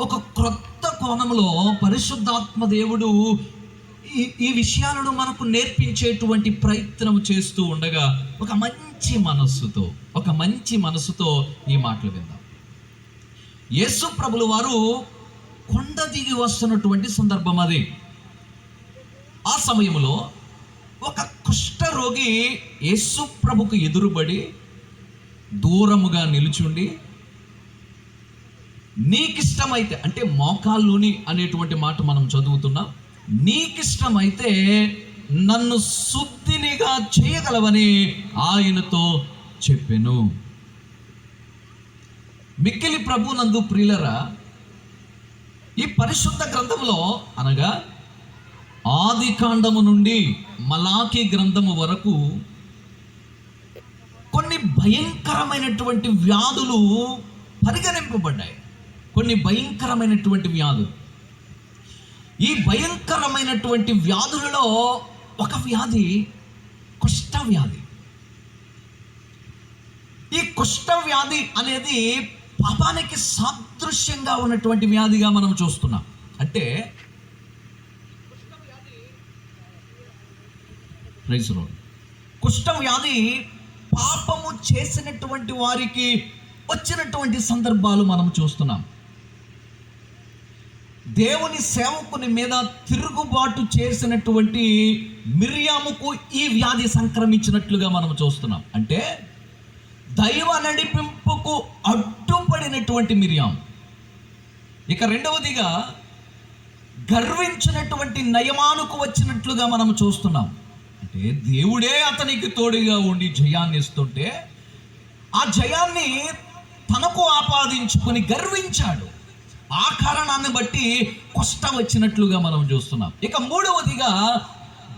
ఒక క్రొత్త కోణంలో పరిశుద్ధాత్మ దేవుడు ఈ ఈ విషయాలను మనకు నేర్పించేటువంటి ప్రయత్నం చేస్తూ ఉండగా ఒక మంచి మనస్సుతో ఒక మంచి మనస్సుతో ఈ మాటలు విందాం. యేసు ప్రభులు వారు కొండ దిగి వస్తున్నటువంటి సందర్భం అది. ఆ సమయంలో ఒక కుష్ఠరోగి యేసు ప్రభుకు ఎదురుబడి దూరముగా నిలుచుండి నీకిష్టమైతే అంటే మోకాల్లోని అనేటువంటి మాట మనం చదువుతున్నాం. నీకిష్టమైతే నన్ను శుద్ధినిగా చేయగలవని ఆయనతో చెప్పెను. మిక్కిలి ప్రభు నందు ప్రియులరా ఈ పరిశుద్ధ గ్రంథంలో అనగా ఆది కాండము నుండి మలాకి గ్రంథము వరకు కొన్ని భయంకరమైనటువంటి వ్యాధులు పరిగణింపబడ్డాయి. కొన్ని భయంకరమైనటువంటి వ్యాధులు. ఈ భయంకరమైనటువంటి వ్యాధులలో ఒక వ్యాధి కుష్ఠ వ్యాధి. ఈ కుష్ఠ వ్యాధి అనేది పాపానికి సాదృశ్యంగా ఉన్నటువంటి వ్యాధిగా మనం చూస్తున్నాం. అంటే ప్రైజ్ రోడ్ వ్యాధి పాపము చేసినటువంటి వారికి వచ్చినటువంటి సందర్భాలు మనం చూస్తున్నాం. దేవుని సేవకుని మీద తిరుగుబాటు చేసినటువంటి మిరియాముకు ఈ వ్యాధి సంక్రమించినట్లుగా మనం చూస్తున్నాం. అంటే దైవ నడిపింపుకు అడ్డుపడినటువంటి మిరియాం ఇక రెండవదిగా గర్వించినటువంటి నయమానుకు వచ్చినట్లుగా మనం చూస్తున్నాం. అంటే దేవుడే అతనికి తోడుగా ఉండి జయాన్ని ఇస్తుంటే ఆ జయాన్ని తనకు ఆపాదించుకొని గర్వించాడు. ఆ కారణాన్ని బట్టి కష్టం వచ్చినట్లుగా మనం చూస్తున్నాం. ఇక మూడవదిగా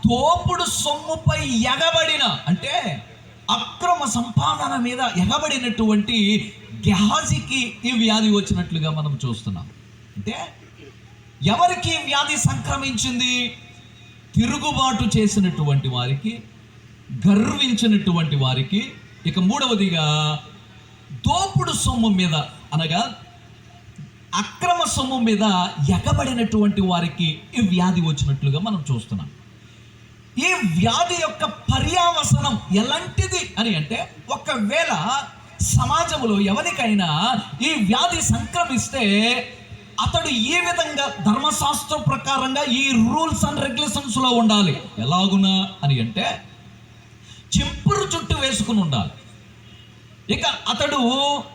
దోపుడు సొమ్ముపై ఎగబడిన అంటే అక్రమ సంపాదన మీద ఎగబడినటువంటి గెహాజీకి ఈ వ్యాధి వచ్చినట్లుగా మనం చూస్తున్నాం. అంటే ఎవరికి ఈ వ్యాధి సంక్రమించింది? తిరుగుబాటు చేసినటువంటి వారికి గర్వించినటువంటి వారికి. ఇక మూడవదిగా దోపుడు సొమ్ము మీద అనగా అక్రమ సొమ్ము మీద ఎగబడినటువంటి వారికి ఈ వ్యాధి వచ్చినట్లుగా మనం చూస్తున్నాం. ఈ వ్యాధి యొక్క పర్యావసనం ఎలాంటిది అని అంటే ఒకవేళ సమాజంలో ఎవరికైనా ఈ వ్యాధి సంక్రమిస్తే అతడు ఏ విధంగా ధర్మశాస్త్ర ప్రకారంగా ఈ రూల్స్ అండ్ రెగ్యులేషన్స్లో ఉండాలి? ఎలాగునా అని అంటే చెంపురు చుట్టూ వేసుకుని ఉండాలి. ఇక అతడు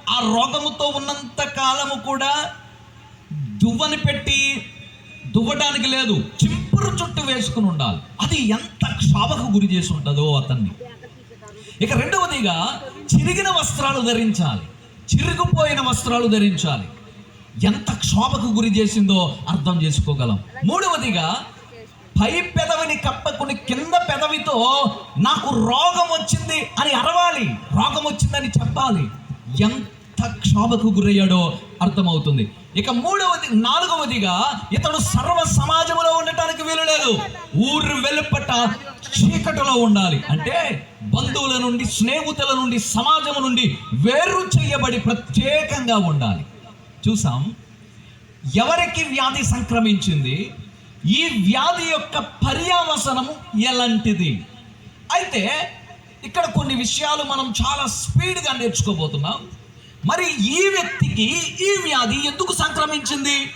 ఆ రోగముతో ఉన్నంత కాలము కూడా దువ్వని పెట్టి దువ్వడానికి లేదు చింపురు చుట్టూ వేసుకుని ఉండాలి. అది ఎంత క్షోభకు గురి చేసి ఉంటుందో అతన్ని. ఇక రెండవదిగా చిరిగిన వస్త్రాలు ధరించాలి. చిరిగిపోయిన వస్త్రాలు ధరించాలి. ఎంత క్షోభకు గురి చేసిందో అర్థం చేసుకోగలం. మూడవదిగా పై పెదవిని కప్పకుని కింద పెదవితో నాకు రోగం వచ్చింది అని అరవాలి. రోగం వచ్చిందని చెప్పాలి. ఎంత క్షోభకు గురయ్యాడో అర్థమవుతుంది. ఇక మూడవది నాలుగవదిగా ఇతడు సర్వ సమాజంలో ఉండటానికి వీలు లేదు ఊరు వెలుపట చీకటిలో ఉండాలి. అంటే బంధువుల నుండి స్నేహితుల నుండి సమాజం నుండి వేరు చేయబడి ప్రత్యేకంగా ఉండాలి. చూసాం? ఎవరికి వ్యాధి సంక్రమించింది? ఈ వ్యాధి యొక్క పర్యావసనము ఎలాంటిది? అయితే ఇక్కడ కొన్ని విషయాలు మనం చాలా స్పీడ్గా నేర్చుకోబోతున్నాం. మరి ఈ వ్యక్తికి ఈ వ్యాధి ఎందుకు సంక్రమించింది?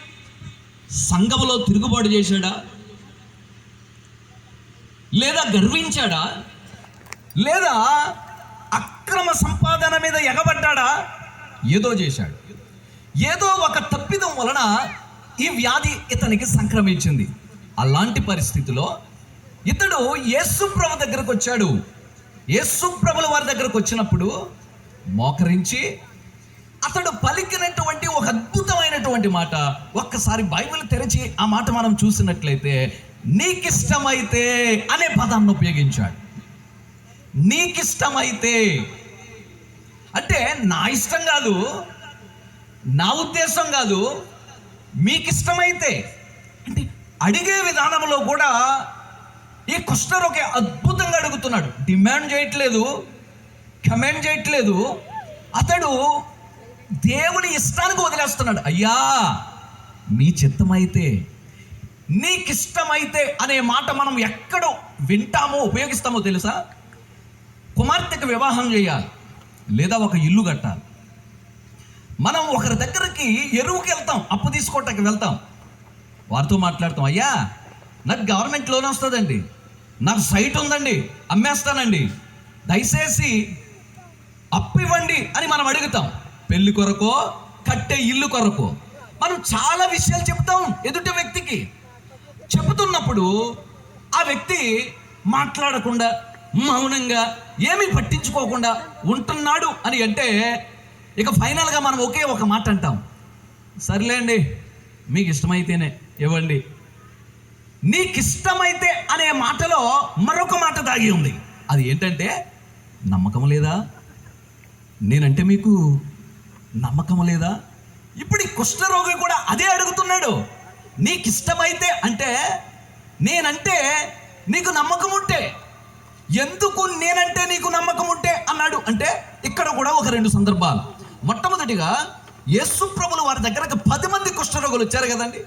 సంఘములో తిరుగుబాటు చేశాడా? లేదా గర్వించాడా? లేదా అక్రమ సంపాదన మీద ఎగబడ్డాడా? ఏదో చేశాడు. ఏదో ఒక తప్పిదం వలన ఈ వ్యాధి ఇతనికి సంక్రమించింది. అలాంటి పరిస్థితిలో ఇతడు యేసు ప్రభు దగ్గరకు వచ్చాడు. యేసుప్రభుల వారి దగ్గరకు వచ్చినప్పుడు మోకరించి అతడు పలికినటువంటి ఒక అద్భుతమైనటువంటి మాట. ఒక్కసారి బైబిల్ తెరిచి ఆ మాట మనం చూసినట్లయితే నీకిష్టమైతే అనే పదాన్ని ఉపయోగించాడు. నీకిష్టమైతే అంటే నా ఇష్టం కాదు నా ఉద్దేశం కాదు మీకిష్టమైతే అంటే అడిగే విధానంలో కూడా ఈ కుష్ఠరోగి అద్భుతంగా అడుగుతున్నాడు. డిమాండ్ చేయట్లేదు కమెండ్ చేయట్లేదు. అతడు దేవుని ఇష్టానికి వదిలేస్తున్నాడు. అయ్యా నీ చిత్తమైతే నీకిష్టమైతే అనే మాట మనం ఎక్కడో వింటామో ఉపయోగిస్తామో తెలుసా? కుమార్తెకు వివాహం చేయాలి లేదా ఒక ఇల్లు కట్టాలి. మనం ఒకరి దగ్గరికి ఎరువుకి వెళ్తాం అప్పు తీసుకోవటానికి వెళ్తాం. వారితో మాట్లాడతాం అయ్యా నాకు గవర్నమెంట్ లోన్ వస్తుందండి. నాకు సైట్ ఉందండి అమ్మేస్తానండి. దయచేసి అప్పు ఇవ్వండి అని మనం అడుగుతాం. పెళ్ళి కొరకో కట్టే ఇల్లు కొరకో. మనం చాలా విషయాలు చెప్తాం ఎదుటి వ్యక్తికి. చెబుతున్నప్పుడు ఆ వ్యక్తి మాట్లాడకుండా మౌనంగా ఏమీ పట్టించుకోకుండా ఉంటున్నాడు అని అంటే ఇక ఫైనల్గా మనం ఒకే ఒక మాట అంటాం. సర్లేండి మీకు ఇష్టమైతేనే ఇవ్వండి. నీకు ఇష్టమైతే అనే మాటలో మరొక మాట దాగి ఉంది. అది ఏంటంటే నమ్మకం లేదా? నేనంటే మీకు నమ్మకం లేదా? ఇప్పుడు ఈ కుష్ఠరోగి కూడా అదే అడుగుతున్నాడు. నీకు ఇష్టమైతే అంటే నేనంటే నీకు నమ్మకం ఉంటే ఎందుకు నేనంటే నీకు నమ్మకం ఉంటే అన్నాడు అంటే ఇక్కడ కూడా ఒక రెండు సందర్భాలు. మొట్టమొదటిగా యేసు ప్రభులు వారి దగ్గరకు పది మంది కుష్ఠరోగులు వచ్చారు కదండి.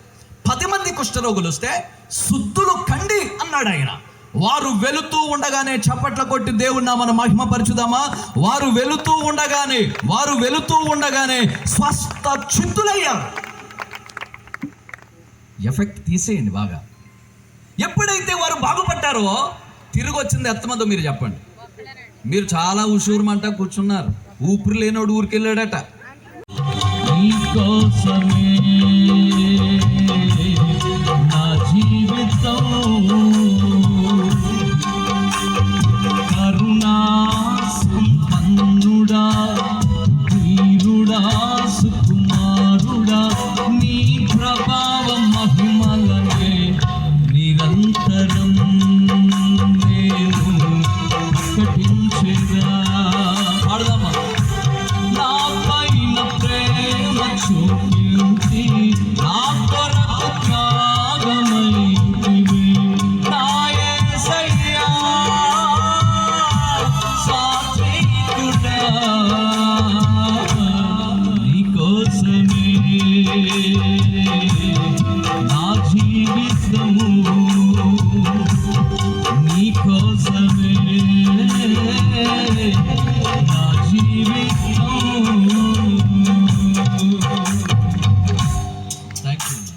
పది మంది కుష్ఠరోగులు వస్తే శుద్ధులు కండి అన్నాడు ఆయన వారు వెళుతూ ఉండగానే చప్పట్ల కొట్టి దేవుణ్ణి మనం మహిమపరచుదామా? వారు వెళుతూ ఉండగానే వారు వెళుతూ ఉండగానే స్వస్థ చిత్తులయ్యారు. ఎఫెక్ట్ తీసేయండి బాగా. ఎప్పుడైతే వారు బాగుపడ్డారో తిరిగి వచ్చింది ఎంతమందో మీరు చెప్పండి. మీరు చాలా ఉషూరుమంట కూర్చున్నారు. ఊపిరి లేనోడు ఊరికెళ్ళాడట. నీకోసమే